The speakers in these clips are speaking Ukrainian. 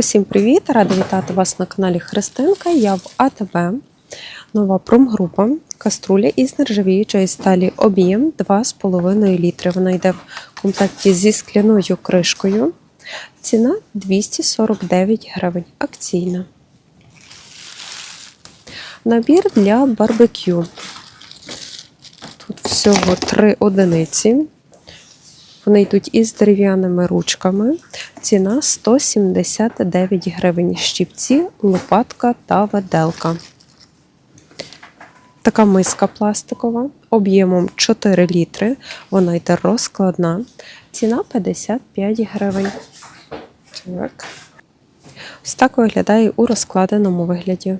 Усім привіт! Рада вітати вас на каналі Христинка. Я в АТБ. Нова промгрупа. Каструля із нержавіючої сталі об'єм 2,5 літри. Вона йде в комплекті зі скляною кришкою. Ціна 249 гривень. Акційна. Набір для барбекю. Тут всього три одиниці. Вони йдуть із дерев'яними ручками. Ціна 179 гривень. Щіпці, лопатка та веделка. Така миска пластикова об'ємом 4 літри. Вона йде розкладна. Ціна 55 гривень. Так. Ось так виглядає у розкладеному вигляді.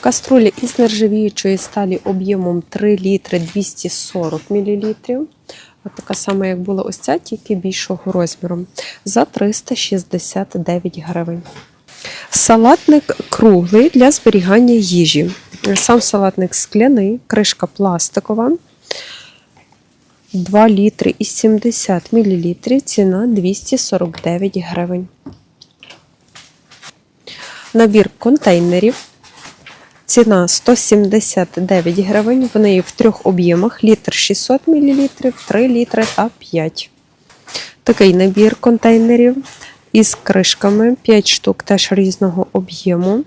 Каструлі із нержавіючої сталі об'ємом 3 літри 240 мл. От така сама, як була ось ця, тільки більшого розміру. За 369 гривень. Салатник круглий для зберігання їжі. Сам салатник скляний, кришка пластикова. 2 літри і 70 мл. Ціна 249 гривень. Набір контейнерів. Ціна 179 гривень. Вони є в трьох об'ємах: літр 600 мл, 3 літри та 5. Такий набір контейнерів із кришками 5 штук теж різного об'єму.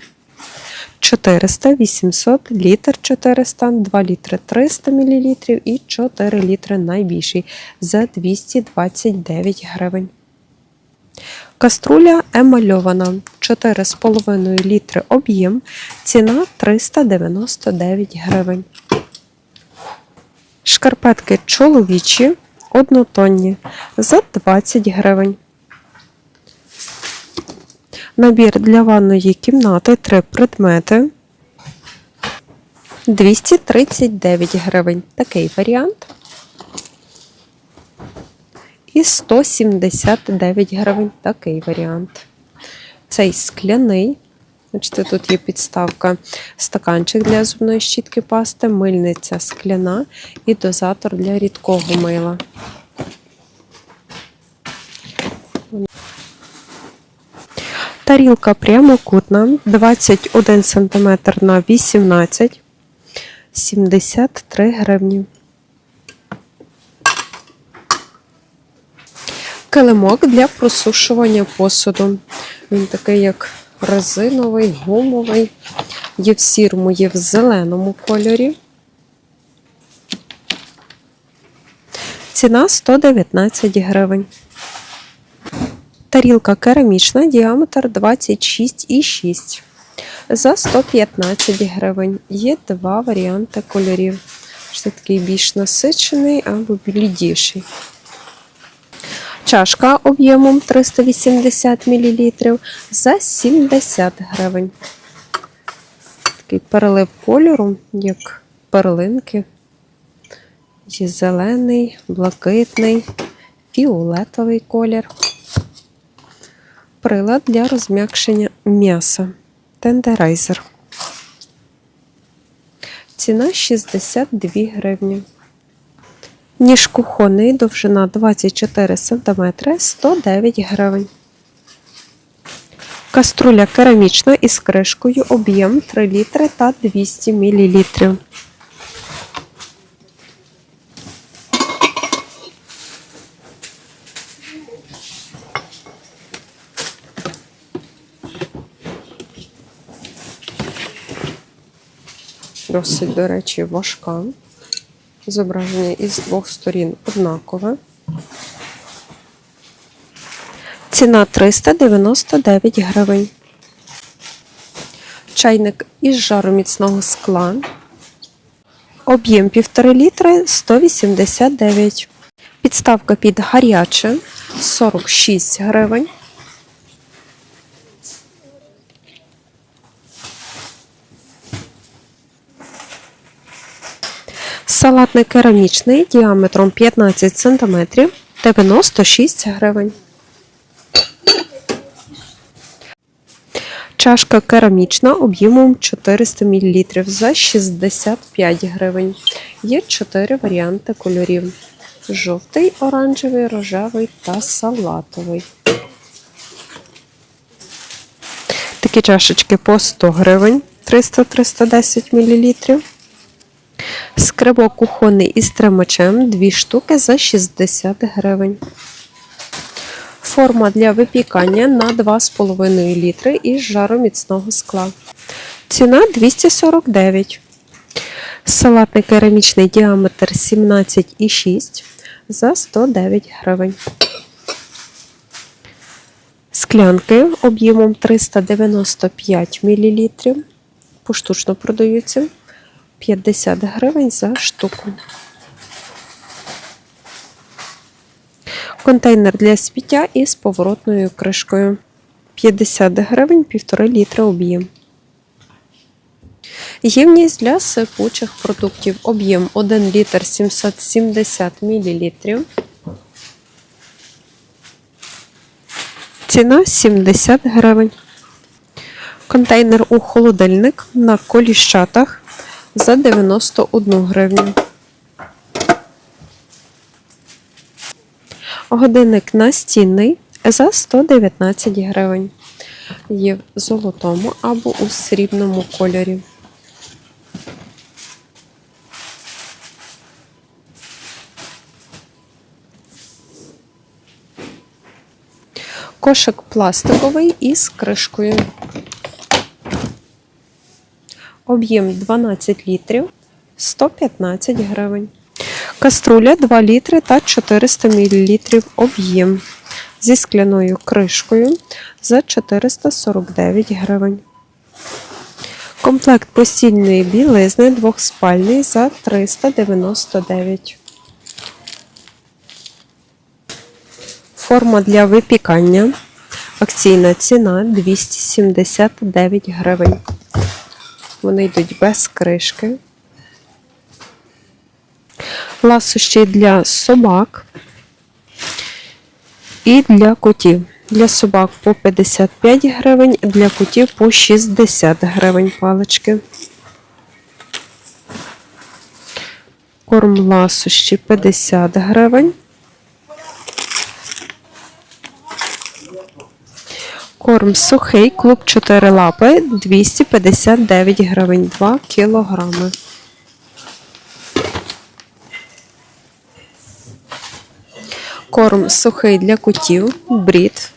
400, 800, літр 400, 2 літри 300 мл і 4 літри найбільший за 229 гривень. Каструля емальована 4,5 літри об'єм, ціна 399 гривень. Шкарпетки чоловічі однотонні за 20 гривень. Набір для ванної кімнати 3 предмети 239 гривень. Такий варіант. І 179 гривень такий варіант. Цей скляний. Бачите, тут є підставка, стаканчик для зубної щітки пасти, мильниця скляна і дозатор для рідкого мила. Тарілка прямокутна, 21 см на 18 73 гривні. Килимок для просушування посуду. Він такий, як резиновий, гумовий. Є в сірому, є в зеленому кольорі. Ціна 119 гривень. Тарілка керамічна, діаметр 26,6 за 115 гривень. Є два варіанти кольорів. Це такий більш насичений або блідіший. Чашка об'ємом 380 мл за 70 гривень. Такий перелив кольору, як перлинки. Є зелений, блакитний, фіолетовий колір. Прилад для розм'якшення м'яса. Тендерайзер. Ціна 62 гривні. Ніж кухонний, довжина 24 см, 109 гривень. Каструля керамічна із кришкою, об'єм 3 літри та 200 мл. Досить, до речі, важка. Зображення із двох сторін однакове. Ціна 399 гривень. Чайник із жароміцного скла. Об'єм 1,5 літри 189. Підставка під гаряче 46 гривень. Салатний керамічний діаметром 15 см 96 гривень. Чашка керамічна об'ємом 400 мл за 65 гривень. Є 4 варіанти кольорів: жовтий, оранжевий, рожевий та салатовий. Такі чашечки по 100 гривень 300-310 мл. Скрибок кухонний із тримачем 2 штуки за 60 гривень. Форма для випікання на 2,5 літри із жароміцного скла. Ціна 249. Салатний керамічний діаметр 17,6 за 109 гривень. Склянки об'ємом 395 мл. Поштучно продаються 50 гривень за штуку. Контейнер для сміття із поворотною кришкою. 50 гривень, 1,5 літра об'єм. Ємність для сипучих продуктів. Об'єм 1 літр 770 мл. Ціна 70 гривень. Контейнер у холодильник на коліщатах за 91 гривню. Годинник настінний за 119 гривень. Є в золотому або у срібному кольорі. Кошик пластиковий із кришкою. Об'єм 12 літрів 115 гривень. Каструля 2 літри та 400 мл об'єм зі скляною кришкою за 449 гривень. Комплект постільної білизни двохспальний за 399. Форма для випікання. Акційна ціна 279 гривень. Вони йдуть без кришки. Ласощі для собак і для котів. Для собак по 55 гривень, для котів по 60 гривень палички. Корм ласощі 50 гривень. Корм сухий, клуб 4 лапи 259 гривень 2 кілограми. Корм сухий для котів, брід.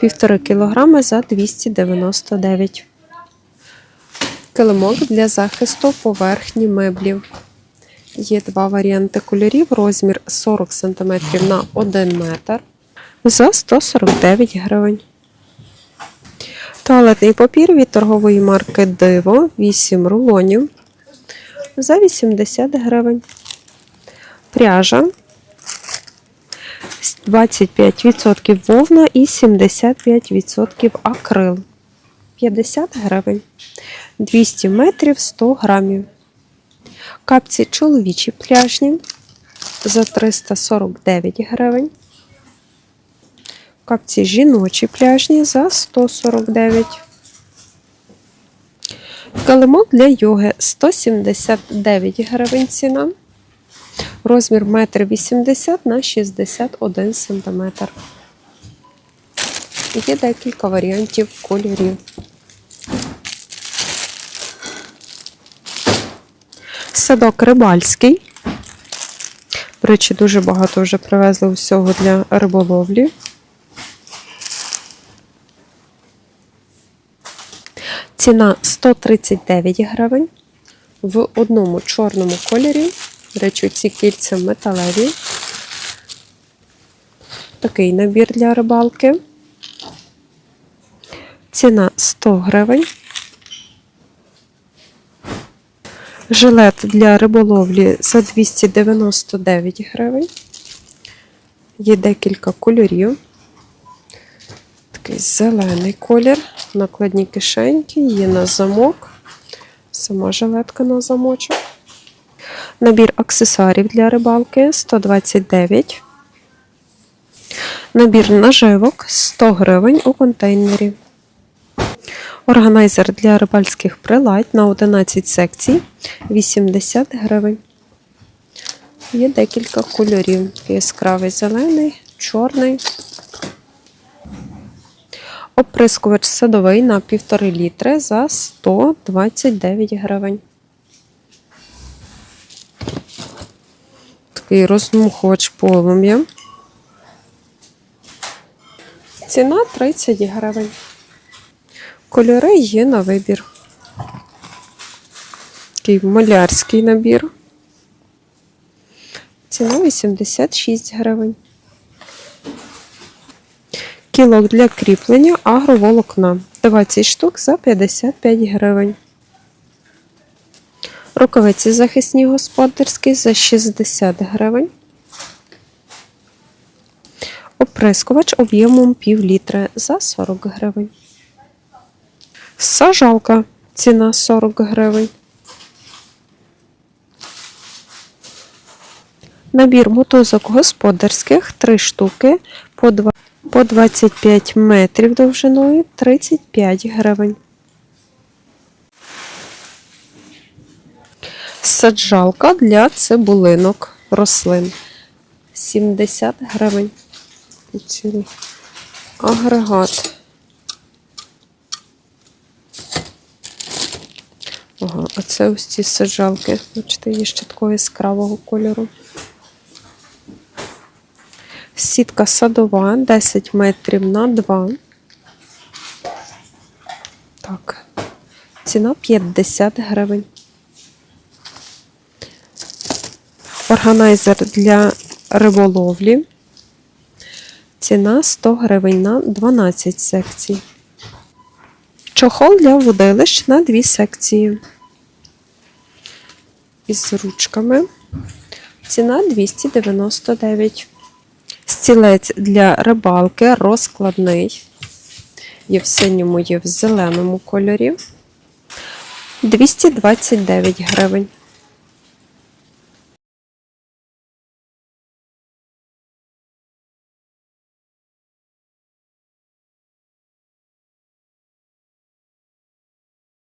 Півтори кілограми за 299. Килимок для захисту поверхні меблів. Є два варіанти кольорів. Розмір 40 см на 1 метр за 149 гривень. Туалетний папір від торгової марки Диво 8 рулонів за 80 гривень. Пряжа 25% вовна і 75% акрил. 50 гривень. 200 метрів 100 грамів. Капці чоловічі пляжні за 349 гривень. Капці жіночі пляжні за 149. Килимок для йоги 179 гривень ціна. Розмір 1,80 м на 61 см. Є декілька варіантів кольорів. Садок рибальський. До речі, дуже багато вже привезли усього для риболовлі. Ціна 139 гривень. В одному чорному кольорі. До речі, ці кільця металеві. Такий набір для рибалки. Ціна 100 гривень. Жилет для риболовлі за 299 гривень. Є декілька кольорів. Такий зелений колір, накладні кишеньки, є на замок, сама жилетка на замочок. Набір аксесуарів для рибалки 129. Набір наживок 100 гривень у контейнері. Органайзер для рибальських приладь на 11 секцій 80 гривень. Є декілька кольорів. Яскравий зелений, чорний. Оприскувач садовий на 1,5 літри за 129 гривень. Такий роздмухувач полум'я. Ціна 30 гривень. Кольори є на вибір. Такий малярський набір. Ціна 86 гривень. Кілок для кріплення агроволокна 20 штук за 55 гривень. Рукавиці захисні господарські за 60 гривень. Оприскувач об'ємом пів літра за 40 гривень. Сажалка ціна 40 гривень. Набір мотузок господарських 3 штуки по 2 по 25 метрів довжиною 35 гривень. Саджалка для цибулинок рослин 70 гривень. Цілий агрегат. Ага, оце ось ці саджалки. Бачите, є ще такого яскравого кольору. Сітка садова 10 метрів на 2. Так. Ціна 50 гривень. Органайзер для риболовлі. Ціна 100 гривень на 12 секцій. Чохол для водилищ на 2 секції. Із ручками. Ціна 299. Стілець для рибалки розкладний. Є в синьому, є в зеленому кольорі. 229 гривень.